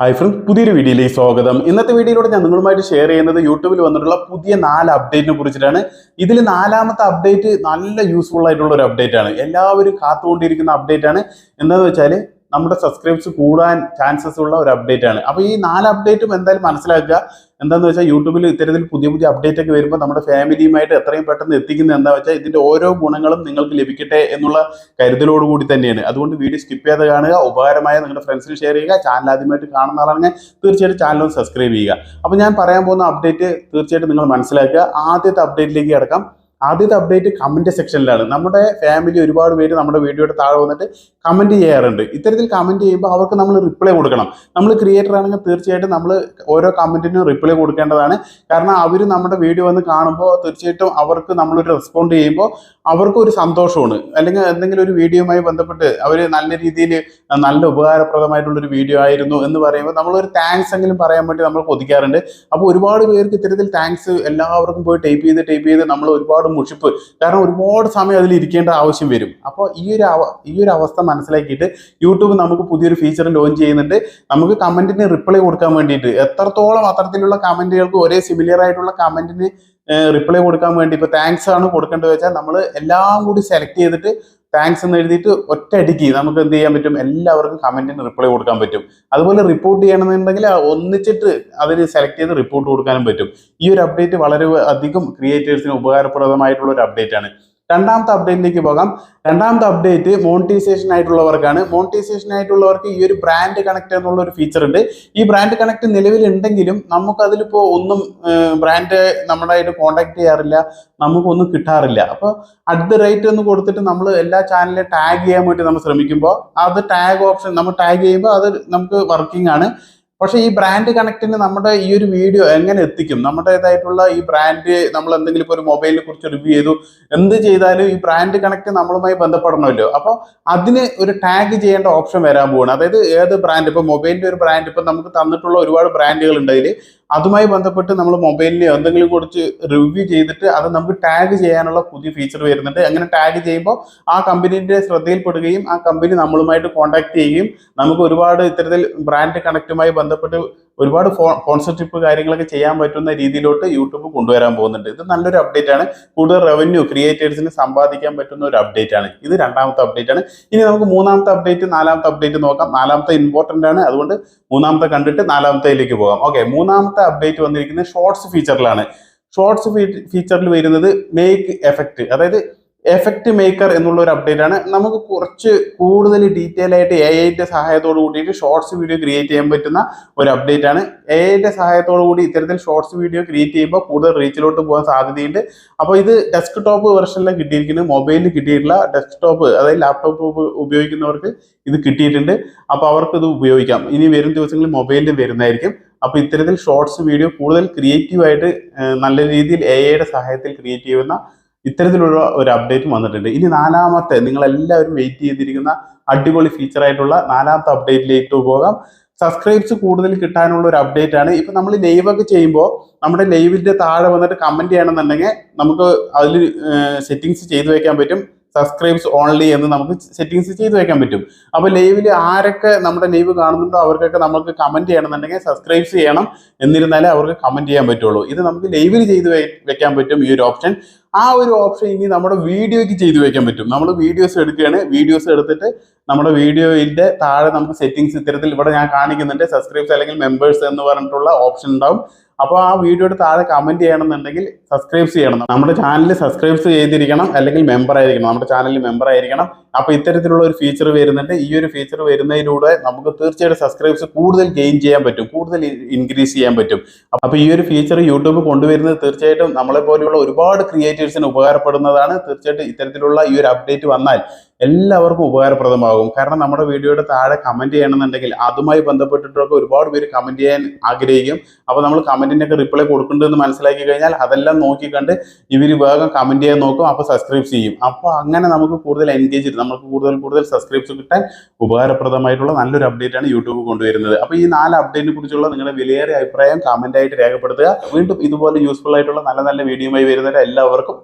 Hi friends പുതിയൊരു വീഡിയോയിലേക്ക് സ്വാഗതം. ഇന്നത്തെ വീഡിയോയിലൂടെ ഞാൻ നിങ്ങളുമായിട്ട് ഷെയർ ചെയ്യുന്നത് യൂട്യൂബിൽ വന്നിട്ടുള്ള പുതിയ നാല് അപ്ഡേറ്റിനെ കുറിച്ചിട്ടാണ്. ഇതിൽ നാലാമത്തെ അപ്ഡേറ്റ് നല്ല യൂസ്ഫുൾ ആയിട്ടുള്ള ഒരു അപ്ഡേറ്റ് ആണ്. എല്ലാവരും കാത്തുകൊണ്ടിരിക്കുന്ന അപ്ഡേറ്റ് ആണ്. എന്താണെന്ന് വെച്ചാൽ നമ്മുടെ സബ്സ്ക്രൈബ്സ് കൂടാൻ ചാൻസസ് ഉള്ള ഒരു അപ്ഡേറ്റ് ആണ്. അപ്പോൾ ഈ നാല് അപ്ഡേറ്റും എന്തായാലും മനസ്സിലാക്കുക. എന്താണെന്ന് വെച്ചാൽ യൂട്യൂബിൽ ഇത്തരത്തിൽ പുതിയ പുതിയ അപ്ഡേറ്റ് ഒക്കെ വരുമ്പോൾ നമ്മുടെ ഫാമിലിയുമായിട്ട് എത്രയും പെട്ടെന്ന് എത്തിക്കുന്നത് എന്താ വെച്ചാൽ ഇതിന്റെ ഓരോ ഗുണങ്ങളും നിങ്ങൾക്ക് ലഭിക്കട്ടെ എന്നുള്ള കരുതലോടുകൂടി തന്നെയാണ്. അതുകൊണ്ട് വീഡിയോ സ്കിപ്പ് ചെയ്യാതെ കാണുക. ഉപകാരമായ നിങ്ങളുടെ ഫ്രണ്ട്സിന് ഷെയർ ചെയ്യുക. ചാനൽ ആദ്യമായിട്ട് കാണുന്ന ആളാണെങ്കിൽ തീർച്ചയായിട്ടും ഒന്ന് സബ്സ്ക്രൈബ് ചെയ്യുക. അപ്പോൾ ഞാൻ പറയാൻ പോകുന്ന അപ്ഡേറ്റ് തീർച്ചയായിട്ടും നിങ്ങൾ മനസ്സിലാക്കുക. ആദ്യത്തെ അപ്ഡേറ്റിലേക്ക് കിടക്കാം. ആദ്യത്തെ അപ്ഡേറ്റ് കമന്റ് സെക്ഷനിലാണ് നമ്മുടെ ഫാമിലി ഒരുപാട് പേര് നമ്മുടെ വീഡിയോയുടെ താഴെ വന്നിട്ട് കമന്റ് ചെയ്യാറുണ്ട്. ഇത്തരത്തിൽ കമന്റ് ചെയ്യുമ്പോൾ അവർക്ക് നമ്മൾ റിപ്ലൈ കൊടുക്കണം. നമ്മൾ ക്രിയേറ്റർ ആണെങ്കിൽ തീർച്ചയായിട്ടും നമ്മൾ ഓരോ കമന്റിനും റിപ്ലൈ കൊടുക്കേണ്ടതാണ്. കാരണം അവർ നമ്മുടെ വീഡിയോ വന്ന് കാണുമ്പോൾ തീർച്ചയായിട്ടും അവർക്ക് നമ്മളൊരു റെസ്പോണ്ട് ചെയ്യുമ്പോൾ അവർക്ക് ഒരു സന്തോഷമാണ്. അല്ലെങ്കിൽ എന്തെങ്കിലും ഒരു വീഡിയോയുമായി ബന്ധപ്പെട്ട് അവർ നല്ല രീതിയിൽ നല്ല ഉപകാരപ്രദമായിട്ടുള്ളൊരു വീഡിയോ ആയിരുന്നു എന്ന് പറയുമ്പോൾ നമ്മളൊരു താങ്ക്സ് എങ്കിലും പറയാൻ വേണ്ടി നമ്മൾ കൊതിക്കാറുണ്ട്. അപ്പോൾ ഒരുപാട് പേർക്ക് ഇത്തരത്തിൽ താങ്ക്സ് എല്ലാവർക്കും പോയി ടൈപ്പ് ചെയ്ത് ടൈപ്പ് ചെയ്ത് നമ്മൾ ഒരുപാട് മുഷിപ്പ്. കാരണം ഒരുപാട് സമയം അതിൽ ഇരിക്കേണ്ട ആവശ്യം വരും. അപ്പോൾ ഈ ഒരു ഈ ഒരു അവസ്ഥ മനസ്സിലാക്കിയിട്ട് യൂട്യൂബ് നമുക്ക് പുതിയൊരു ഫീച്ചർ ലോഞ്ച് ചെയ്യുന്നുണ്ട്. നമുക്ക് കമന്റിന് റിപ്ലൈ കൊടുക്കാൻ വേണ്ടിയിട്ട്. എത്രത്തോളം അത്തരത്തിലുള്ള കമന്റുകൾക്ക് ഒരേ സിമിലിയർ ആയിട്ടുള്ള കമന്റിന് റിപ്ലൈ കൊടുക്കാൻ വേണ്ടി. ഇപ്പോൾ താങ്ക്സ് ആണ് കൊടുക്കേണ്ടത് വെച്ചാൽ നമ്മൾ എല്ലാം കൂടി സെലക്ട് ചെയ്തിട്ട് താങ്ക്സ് എന്ന് എഴുതിയിട്ട് ഒറ്റയടിക്ക് നമുക്ക് എന്ത് ചെയ്യാൻ പറ്റും? എല്ലാവർക്കും കമന്റിന് റിപ്ലൈ കൊടുക്കാൻ പറ്റും. അതുപോലെ റിപ്പോർട്ട് ചെയ്യണമെന്നുണ്ടെങ്കിൽ ഒന്നിച്ചിട്ട് അതിന് സെലക്ട് ചെയ്ത് റിപ്പോർട്ട് കൊടുക്കാനും പറ്റും. ഈ ഒരു അപ്ഡേറ്റ് വളരെ അധികം ക്രിയേറ്റേഴ്സിന് ഉപകാരപ്രദമായിട്ടുള്ള ഒരു അപ്ഡേറ്റ് ആണ്. രണ്ടാമത്തെ അപ്ഡേറ്റിലേക്ക് പോകാം. രണ്ടാമത്തെ അപ്ഡേറ്റ് മോണിറ്റൈസേഷൻ ആയിട്ടുള്ളവർക്കാണ്. മോണിറ്റൈസേഷൻ ആയിട്ടുള്ളവർക്ക് ഈ ഒരു ബ്രാൻഡ് കണക്ട് എന്നുള്ള ഒരു ഫീച്ചർ ഉണ്ട്. ഈ ബ്രാൻഡ് കണക്ട് നിലവിലുണ്ടെങ്കിലും നമുക്ക് അതിലിപ്പോൾ ഒന്നും ബ്രാൻഡ് നമ്മളായിട്ട് കോണ്ടാക്ട് ചെയ്യാറില്ല. നമുക്കൊന്നും കിട്ടാറില്ല. അപ്പോൾ അറ്റ് ദ റേറ്റ് എന്ന് കൊടുത്തിട്ട് നമ്മൾ എല്ലാ ചാനലിലും ടാഗ് ചെയ്യാൻ വേണ്ടി നമ്മൾ ശ്രമിക്കുമ്പോൾ അത് ടാഗ് ഓപ്ഷൻ നമ്മൾ ടാഗ് ചെയ്യുമ്പോൾ അത് നമുക്ക് വർക്കിംഗ് ആണ്. പക്ഷേ ഈ ബ്രാൻഡ് കണക്റ്റിന് നമ്മുടെ ഈ ഒരു വീഡിയോ എങ്ങനെ എത്തിക്കും? നമ്മുടേതായിട്ടുള്ള ഈ ബ്രാൻഡ് നമ്മൾ എന്തെങ്കിലും ഇപ്പോൾ ഒരു മൊബൈലിനെ കുറിച്ച് റിവ്യൂ ചെയ്തു. എന്ത് ചെയ്താലും ഈ ബ്രാൻഡ് കണക്ട് നമ്മളുമായി ബന്ധപ്പെടണമല്ലോ. അപ്പോൾ അതിന് ഒരു ടാഗ് ചെയ്യേണ്ട ഓപ്ഷൻ വരാൻ പോവാണ്. അതായത് ഏത് ബ്രാൻഡ് ഇപ്പോൾ മൊബൈലിന്റെ ഒരു ബ്രാൻഡ് ഇപ്പം നമുക്ക് തന്നിട്ടുള്ള ഒരുപാട് ബ്രാൻഡുകൾ ഉണ്ട് അതിൽ. അതുമായി ബന്ധപ്പെട്ട് നമ്മൾ മൊബൈലിൽ എന്തെങ്കിലും കുറച്ച് റിവ്യൂ ചെയ്തിട്ട് അത് നമുക്ക് ടാഗ് ചെയ്യാനുള്ള പുതിയ ഫീച്ചർ വരുന്നുണ്ട്. അങ്ങനെ ടാഗ് ചെയ്യുമ്പോൾ ആ കമ്പനീന്റെ ശ്രദ്ധയിൽപ്പെടുകയും ആ കമ്പനി നമ്മളുമായിട്ട് കോൺടാക്ട് ചെയ്യുകയും നമുക്ക് ഒരുപാട് ഇത്തരത്തിൽ ബ്രാൻഡ് കണക്റ്റുമായി ബന്ധപ്പെട്ട് ഒരുപാട് സ്പോൺസർഷിപ്പ് കാര്യങ്ങളൊക്കെ ചെയ്യാൻ പറ്റുന്ന രീതിയിലോട്ട് യൂട്യൂബ് കൊണ്ടുവരാൻ പോകുന്നുണ്ട്. ഇത് നല്ലൊരു അപ്ഡേറ്റ് ആണ്. കൂടുതൽ റവന്യൂ ക്രിയേറ്റേഴ്സിന് സമ്പാദിക്കാൻ പറ്റുന്ന ഒരു അപ്ഡേറ്റ് ആണ്. ഇത് രണ്ടാമത്തെ അപ്ഡേറ്റ് ആണ്. ഇനി നമുക്ക് മൂന്നാമത്തെ അപ്ഡേറ്റ് നാലാമത്തെ അപ്ഡേറ്റ് നോക്കാം. നാലാമത്തെ ഇമ്പോർട്ടന്റ് ആണ്. അതുകൊണ്ട് മൂന്നാമത്തെ കണ്ടിട്ട് നാലാമത്തേലേക്ക് പോകാം. ഓക്കെ മൂന്നാമത്തെ അപ്ഡേറ്റ് വന്നിരിക്കുന്നത് ഷോർട്സ് ഫീച്ചറിലാണ് ഷോർട്സ് ഫീച്ചറിൽ വരുന്നത് മേക്ക് എഫക്റ്റ് അതായത് എഫക്റ്റ് മേക്കർ എന്നുള്ള ഒരു അപ്ഡേറ്റ് ആണ്. നമുക്ക് കുറച്ച് കൂടുതൽ ഡീറ്റെയിൽ ആയിട്ട് എ ഐന്റെ സഹായത്തോട് കൂടിയിട്ട് ഷോർട്സ് വീഡിയോ ക്രിയേറ്റ് ചെയ്യാൻ പറ്റുന്ന ഒരു അപ്ഡേറ്റ് ആണ്. എ ഐന്റെ സഹായത്തോടു കൂടി ഇത്തരത്തിൽ ഷോർട്സ് വീഡിയോ ക്രിയേറ്റ് ചെയ്യുമ്പോൾ കൂടുതൽ റീച്ചിലോട്ട് പോകാൻ സാധ്യതയുണ്ട്. അപ്പോൾ ഇത് ഡെസ്ക്ടോപ്പ് ടോപ്പ് വെർഷനിലാണ് കിട്ടിയിരിക്കുന്നത് മൊബൈലിൽ കിട്ടിയിട്ടുള്ള ഡെസ്ക്ടോപ്പ് അതായത് ലാപ്ടോപ്പ് ഉപയോഗിക്കുന്നവർക്ക് ഇത് കിട്ടിയിട്ടുണ്ട്. അപ്പോൾ അവർക്ക് ഇത് ഉപയോഗിക്കാം. ഇനി വരും ദിവസങ്ങളിൽ മൊബൈലിൽ വരുന്നതായിരിക്കും. അപ്പോൾ ഇത്തരത്തിൽ ഷോർട്സ് വീഡിയോ കൂടുതൽ ക്രിയേറ്റീവായിട്ട് നല്ല രീതിയിൽ എ ഐയുടെ സഹായത്തിൽ ക്രിയേറ്റ് ചെയ്യുന്ന ഇത്തരത്തിലുള്ള ഒരു അപ്ഡേറ്റും വന്നിട്ടുണ്ട്. ഇനി നാലാമത്തെ നിങ്ങളെല്ലാവരും വെയിറ്റ് ചെയ്തിരിക്കുന്ന അടിപൊളി ഫീച്ചർ ആയിട്ടുള്ള നാലാമത്തെ അപ്ഡേറ്റിലേക്ക് പോകാം. സബ്സ്ക്രൈബ്സ് കൂടുതൽ കിട്ടാനുള്ള ഒരു അപ്ഡേറ്റ് ആണ്. ഇപ്പൊ നമ്മൾ ലൈവ് ഒക്കെ ചെയ്യുമ്പോൾ നമ്മുടെ ലൈവിന്റെ താഴെ വന്നിട്ട് കമന്റ് ചെയ്യണമെന്നുണ്ടെങ്കിൽ നമുക്ക് അതിൽ സെറ്റിങ്സ് ചെയ്തു വയ്ക്കാൻ പറ്റും. സബ്സ്ക്രൈബ്സ് ഓൺലി എന്ന് നമുക്ക് സെറ്റിങ്സ് ചെയ്ത് വെക്കാൻ പറ്റും. അപ്പോൾ ലൈവിൽ ആരൊക്കെ നമ്മുടെ ലൈവ് കാണുന്നുണ്ടോ അവർക്കൊക്കെ നമുക്ക് കമന്റ് ചെയ്യണമെന്നുണ്ടെങ്കിൽ സബ്സ്ക്രൈബ്സ് ചെയ്യണം. എന്നിരുന്നാലേ അവർക്ക് കമന്റ് ചെയ്യാൻ പറ്റുള്ളൂ. ഇത് നമുക്ക് ലൈവിൽ ചെയ്ത് വെക്കാൻ പറ്റും ഈ ഒരു ഓപ്ഷൻ ആ ഒരു ഓപ്ഷൻ ഇനി നമ്മുടെ വീഡിയോയ്ക്ക് ചെയ്തു വെക്കാൻ പറ്റും. നമ്മൾ വീഡിയോസ് എടുക്കുകയാണ്. വീഡിയോസ് എടുത്തിട്ട് നമ്മുടെ വീഡിയോയിന്റെ താഴെ നമുക്ക് സെറ്റിങ്സ് ഇത്തരത്തിൽ ഇവിടെ ഞാൻ കാണിക്കുന്നുണ്ട്. സബ്സ്ക്രൈബ്സ് അല്ലെങ്കിൽ മെമ്പേഴ്സ് എന്ന് പറഞ്ഞിട്ടുള്ള ഓപ്ഷൻ ഉണ്ടാവും. അപ്പോൾ ആ വീഡിയോയുടെ താഴെ കമന്റ് ചെയ്യണമെന്നുണ്ടെങ്കിൽ സബ്സ്ക്രൈബ് ചെയ്യണം. നമ്മുടെ ചാനൽ സബ്സ്ക്രൈബ് ചെയ്തിരിക്കണം അല്ലെങ്കിൽ മെമ്പർ ആയിരിക്കണം. നമ്മുടെ ചാനലിൽ മെമ്പർ ആയിരിക്കണം. അപ്പോൾ ഇത്തരത്തിലുള്ള ഒരു ഫീച്ചർ വരുന്നുണ്ട്. ഈ ഒരു ഫീച്ചർ വരുന്നതിലൂടെ നമുക്ക് തീർച്ചയായിട്ടും സബ്സ്ക്രൈബ്സ് കൂടുതൽ ഗെയിൻ ചെയ്യാൻ പറ്റും കൂടുതൽ ഇൻക്രീസ് ചെയ്യാൻ പറ്റും. അപ്പോൾ ഈ ഒരു ഫീച്ചർ യൂട്യൂബ് കൊണ്ടുവരുന്നത് തീർച്ചയായിട്ടും നമ്മളെ പോലെയുള്ള ഒരുപാട് ക്രിയേറ്റേഴ്സിന് ഉപകാരപ്പെടുന്നതാണ്. തീർച്ചയായിട്ടും ഇത്തരത്തിലുള്ള ഈ ഒരു അപ്ഡേറ്റ് വന്നാൽ എല്ലാവർക്കും ഉപകാരപ്രദമാകും. കാരണം നമ്മുടെ വീഡിയോയുടെ താഴെ കമന്റ് ചെയ്യണമെന്നുണ്ടെങ്കിൽ അതുമായി ബന്ധപ്പെട്ടിട്ടൊക്കെ ഒരുപാട് പേര് കമന്റ് ചെയ്യാൻ ആഗ്രഹിക്കും. അപ്പോൾ നമ്മൾ കമന്റിനൊക്കെ റിപ്ലൈ കൊടുക്കേണ്ടതെന്ന് മനസ്സിലാക്കി കഴിഞ്ഞാൽ അതെല്ലാം നോക്കി ഇവർ വേഗം കമന്റ് ചെയ്യാൻ നോക്കും അപ്പോൾ സബ്സ്ക്രൈബ് ചെയ്യും. അപ്പോൾ അങ്ങനെ നമുക്ക് കൂടുതൽ എൻഗേജ് നമുക്ക് കൂടുതൽ കൂടുതൽ സബ്സ്ക്രൈബ്സ് കിട്ടാൻ ഉപകാരപ്രദമായിട്ടുള്ള നല്ലൊരു അപ്ഡേറ്റ് ആണ് യൂട്യൂബ് കൊണ്ടുവരുന്നത്. അപ്പോൾ ഈ നാല് അപ്ഡേറ്റിനെ കുറിച്ചുള്ള നിങ്ങളുടെ വിലയേറിയ അഭിപ്രായം കമന്റ് ആയിട്ട് രേഖപ്പെടുത്തുക. വീണ്ടും ഇതുപോലെ യൂസ്ഫുൾ ആയിട്ടുള്ള നല്ല നല്ല വീഡിയോയുമായി വരുന്നവരെ എല്ലാവർക്കും